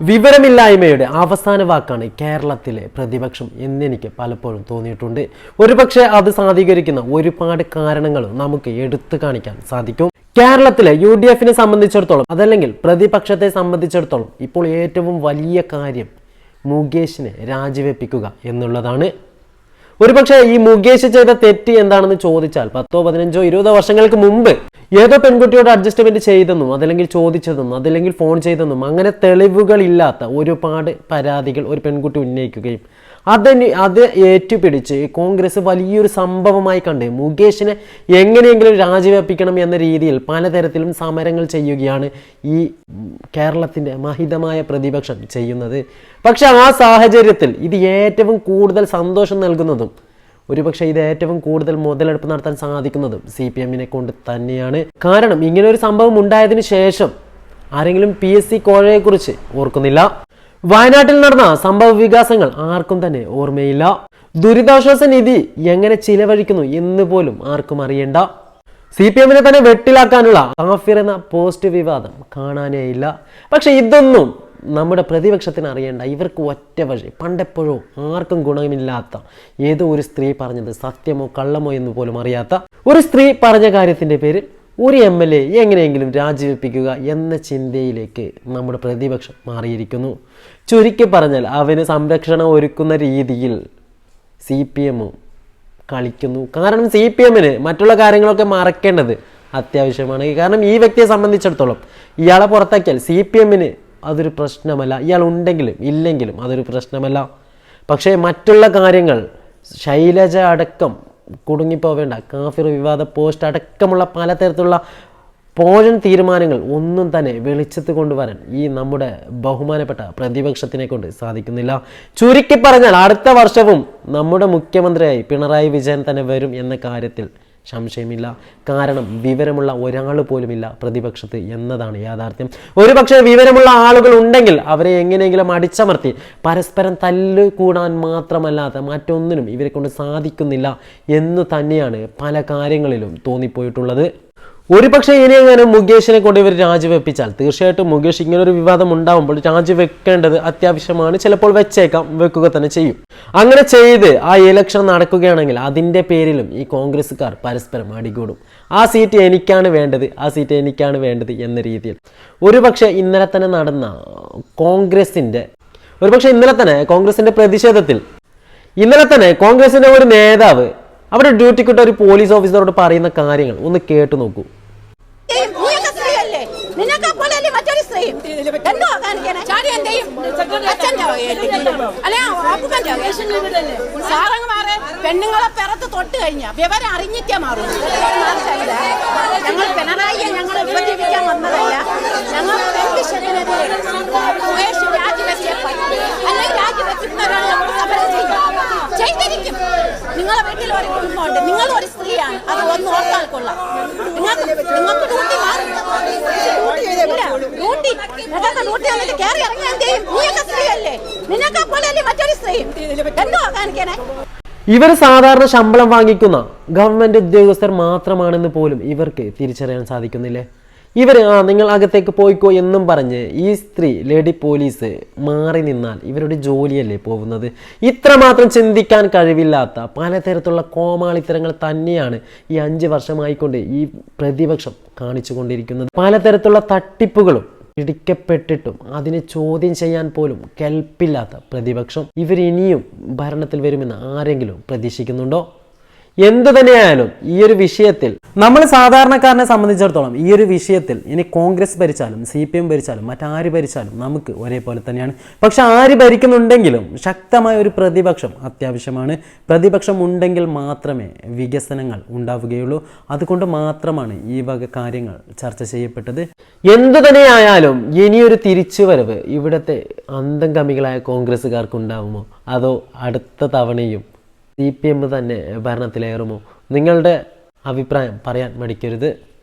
വിവരമില്ലായ്മയുടെ അവസാന വാക്കാണ് കേരളത്തിലെ പ്രതിപക്ഷം എന്നെനിക്ക് പലപ്പോഴും തോന്നിയിട്ടുണ്ട്. ഒരുപക്ഷെ അത് സാധീകരിക്കുന്ന ഒരുപാട് കാരണങ്ങൾ നമുക്ക് എടുത്തു കാണിക്കാൻ സാധിക്കും. കേരളത്തിലെ യു ഡി എഫിനെ സംബന്ധിച്ചിടത്തോളം അതല്ലെങ്കിൽ പ്രതിപക്ഷത്തെ സംബന്ധിച്ചിടത്തോളം ഇപ്പോൾ ഏറ്റവും വലിയ കാര്യം മുകേഷിനെ രാജിവെപ്പിക്കുക എന്നുള്ളതാണ്. ഒരുപക്ഷെ ഈ മുകേഷ് ചെയ്ത തെറ്റ് എന്താണെന്ന് ചോദിച്ചാൽ പത്തോ പതിനഞ്ചോ ഇരുപതോ വർഷങ്ങൾക്ക് മുമ്പ് ഏതോ പെൺകുട്ടിയോട് അഡ്ജസ്റ്റ്മെന്റ് ചെയ്തെന്നും അതല്ലെങ്കിൽ ചോദിച്ചതെന്നും അതല്ലെങ്കിൽ ഫോൺ ചെയ്തെന്നും അങ്ങനെ തെളിവുകളില്ലാത്ത ഒരുപാട് പരാതികൾ ഒരു പെൺകുട്ടി ഉന്നയിക്കുകയും അതിന് അത് ഏറ്റുപിടിച്ച് കോൺഗ്രസ് വലിയൊരു സംഭവമായി കണ്ട് മുകേഷിനെ എങ്ങനെയെങ്കിലും രാജിവെപ്പിക്കണം എന്ന രീതിയിൽ പലതരത്തിലും സമരങ്ങൾ ചെയ്യുകയാണ് ഈ കേരളത്തിന്റെ മഹിതമായ പ്രതിപക്ഷം ചെയ്യുന്നത്. പക്ഷെ ആ സാഹചര്യത്തിൽ ഇത് ഏറ്റവും കൂടുതൽ സന്തോഷം നൽകുന്നതും ഒരുപക്ഷെ ഇത് ഏറ്റവും കൂടുതൽ മുതലെടുപ്പ് നടത്താൻ സാധിക്കുന്നതും സി പി എമ്മിനെ കൊണ്ട് തന്നെയാണ്. കാരണം ഇങ്ങനെ ഒരു സംഭവം ഉണ്ടായതിനു ശേഷം ആരെങ്കിലും പി എസ് സി കോഴയെക്കുറിച്ച് ഓർക്കുന്നില്ല. വയനാട്ടിൽ നടന്ന സംഭവ വികാസങ്ങൾ ആർക്കും തന്നെ ഓർമ്മയില്ല. ദുരിതാശ്വാസ നിധി എങ്ങനെ ചിലവഴിക്കുന്നു എന്ന് പോലും ആർക്കും അറിയണ്ട. സി പി എമ്മിനെ തന്നെ വെട്ടിലാക്കാനുള്ള ആഫിർ എന്ന പോസ്റ്റ് വിവാദം കാണാനേ ഇല്ല. പക്ഷെ ഇതൊന്നും നമ്മുടെ പ്രതിപക്ഷത്തിന് അറിയേണ്ട. ഇവർക്ക് ഒറ്റ വഴി. പണ്ടെപ്പോഴോ ആർക്കും ഗുണമില്ലാത്ത ഏതോ ഒരു സ്ത്രീ പറഞ്ഞത് സത്യമോ കള്ളമോ എന്ന് പോലും അറിയാത്ത ഒരു സ്ത്രീ പറഞ്ഞ കാര്യത്തിന്റെ പേരിൽ ഒരു എം എൽ എ എങ്ങനെയെങ്കിലും രാജിവെപ്പിക്കുക എന്ന ചിന്തയിലേക്ക് നമ്മുടെ പ്രതിപക്ഷം മാറിയിരിക്കുന്നു. ചുരുക്കി പറഞ്ഞാൽ അവന് സംരക്ഷണം ഒരുക്കുന്ന രീതിയിൽ സി പി എമ്മും കളിക്കുന്നു. കാരണം സി പി എമ്മിന് മറ്റുള്ള കാര്യങ്ങളൊക്കെ മറക്കേണ്ടത് അത്യാവശ്യമാണ്. കാരണം ഈ വ്യക്തിയെ സംബന്ധിച്ചിടത്തോളം ഇയാളെ പുറത്താക്കിയാൽ സി പി എമ്മിന് അതൊരു പ്രശ്നമല്ല. ഇയാൾ ഉണ്ടെങ്കിലും ഇല്ലെങ്കിലും അതൊരു പ്രശ്നമല്ല. പക്ഷേ മറ്റുള്ള കാര്യങ്ങൾ ശൈലജ അടക്കം കുടുങ്ങിപ്പോവേണ്ട. കാഫിർ വിവാദ പോസ്റ്റ് അടക്കമുള്ള പലതരത്തിലുള്ള പോഴൻ തീരുമാനങ്ങൾ ഒന്നും തന്നെ വെളിച്ചത്ത് കൊണ്ടുവരാൻ ഈ നമ്മുടെ ബഹുമാനപ്പെട്ട പ്രതിപക്ഷത്തിനെ കൊണ്ട് സാധിക്കുന്നില്ല. ചുരുക്കി പറഞ്ഞാൽ അടുത്ത വർഷവും നമ്മുടെ മുഖ്യമന്ത്രിയായി പിണറായി വിജയൻ തന്നെ വരും എന്ന കാര്യത്തിൽ സംശയമില്ല. കാരണം വിവരമുള്ള ഒരാൾ പോലുമില്ല പ്രതിപക്ഷത്ത് എന്നതാണ് യാഥാർത്ഥ്യം. ഒരുപക്ഷെ വിവരമുള്ള ആളുകൾ ഉണ്ടെങ്കിൽ അവരെ എങ്ങനെയെങ്കിലും അടിച്ചമർത്തി പരസ്പരം തല്ലുകൂടാൻ മാത്രമല്ലാതെ മറ്റൊന്നിനും ഇവരെ കൊണ്ട് സാധിക്കുന്നില്ല എന്ന് തന്നെയാണ് പല കാര്യങ്ങളിലും തോന്നിപ്പോയിട്ടുള്ളത്. ഒരുപക്ഷെ ഇനി എങ്ങനെ മുകേഷിനെ കൊണ്ട് ഇവർ രാജിവെപ്പിച്ചാൽ. തീർച്ചയായിട്ടും മുകേഷ് ഇങ്ങനെ ഒരു വിവാദം ഉണ്ടാവുമ്പോൾ രാജിവെക്കേണ്ടത് അത്യാവശ്യമാണ്. ചിലപ്പോൾ വെച്ചേക്കാം വെക്കുക തന്നെ ചെയ്യും. അങ്ങനെ ചെയ്ത് ആ ഇലക്ഷൻ നടക്കുകയാണെങ്കിൽ അതിന്റെ പേരിലും ഈ കോൺഗ്രസ്സുകാർ പരസ്പരം അടികൂടും. ആ സീറ്റ് എനിക്കാണ് വേണ്ടത് ആ സീറ്റ് എനിക്കാണ് വേണ്ടത് എന്ന രീതിയിൽ. ഒരുപക്ഷെ ഇന്നലെ തന്നെ നടന്ന കോൺഗ്രസിന്റെ ഒരുപക്ഷെ ഇന്നലെ തന്നെ കോൺഗ്രസിന്റെ പ്രതിഷേധത്തിൽ ഇന്നലെ തന്നെ കോൺഗ്രസിന്റെ ഒരു നേതാവ് അവിടെ ഡ്യൂട്ടിക്കിട്ട ഒരു പോലീസ് ഓഫീസറോട് പറയുന്ന കാര്യങ്ങൾ ഒന്ന് കേട്ടു നോക്കൂ. പെണ്ണുങ്ങളെ പിറത്ത് തൊട്ട് കഴിഞ്ഞ വിവരം അറിഞ്ഞിട്ടേ മാറും. ഞങ്ങൾ പിണറായിയെ ഞങ്ങൾ ഉപജീവിക്കാൻ വന്നതല്ല. ഞങ്ങൾ കൊള്ളാം. നിങ്ങൾക്ക് നിങ്ങൾക്ക് ഡ്യൂട്ടി മാറും. ഡ്യൂട്ടി. നിങ്ങൾക്ക് ഡ്യൂട്ടി വന്നിട്ട് കയറി ഇറങ്ങി എന്ത് ചെയ്യും? നിനക്ക് പോലെയല്ലേ മറ്റൊരു എന്തോ ഇവർ സാധാരണ ശമ്പളം വാങ്ങിക്കുന്ന ഗവൺമെന്റ് ഉദ്യോഗസ്ഥർ മാത്രമാണെന്ന് പോലും ഇവർക്ക് തിരിച്ചറിയാൻ സാധിക്കുന്നില്ലേ? ഇവർ ആ നിങ്ങൾ അകത്തേക്ക് പോയിക്കോ എന്നും പറഞ്ഞ് ഈ സ്ത്രീ ലേഡി പോലീസ് മാറി നിന്നാൽ ഇവരുടെ ജോലിയല്ലേ പോകുന്നത്? ഇത്രമാത്രം ചിന്തിക്കാൻ കഴിവില്ലാത്ത പലതരത്തിലുള്ള കോമാളിത്തരങ്ങൾ തന്നെയാണ് ഈ അഞ്ച് വർഷമായിക്കൊണ്ട് ഈ പ്രതിപക്ഷം കാണിച്ചുകൊണ്ടിരിക്കുന്നത്. പലതരത്തിലുള്ള തട്ടിപ്പുകളും പിടിക്കപ്പെട്ടിട്ടും അതിനെ ചോദ്യം ചെയ്യാൻ പോലും കെൽപ്പില്ലാത്ത പ്രതിപക്ഷം ഇവരിനിയും ഭരണത്തിൽ വരുമെന്ന് ആരെങ്കിലും പ്രതീക്ഷിക്കുന്നുണ്ടോ? എന്തു തന്നെയായാലും ഈ ഒരു വിഷയത്തിൽ നമ്മൾ സാധാരണക്കാരനെ സംബന്ധിച്ചിടത്തോളം ഈ ഒരു വിഷയത്തിൽ ഇനി കോൺഗ്രസ് ഭരിച്ചാലും സി പി എം ഭരിച്ചാലും മറ്റാര് ഭരിച്ചാലും നമുക്ക് ഒരേപോലെ തന്നെയാണ്. പക്ഷെ ആര് ഭരിക്കുന്നുണ്ടെങ്കിലും ശക്തമായ ഒരു പ്രതിപക്ഷം അത്യാവശ്യമാണ്. പ്രതിപക്ഷം ഉണ്ടെങ്കിൽ മാത്രമേ വികസനങ്ങൾ ഉണ്ടാവുകയുള്ളൂ. അതുകൊണ്ട് മാത്രമാണ് ഈ വക കാര്യങ്ങൾ ചർച്ച ചെയ്യപ്പെട്ടത്. എന്തു തന്നെയായാലും ഇനിയൊരു തിരിച്ചുവരവ് ഇവിടുത്തെ അന്തംഗമികളായ കോൺഗ്രസ്സുകാർക്ക് ഉണ്ടാവുമോ അതോ അടുത്ത തവണയും സി പി എം തന്നെ ഭരണത്തിലേറുമോ? നിങ്ങളുടെ അഭിപ്രായം പറയാൻ മടിക്കരുത്.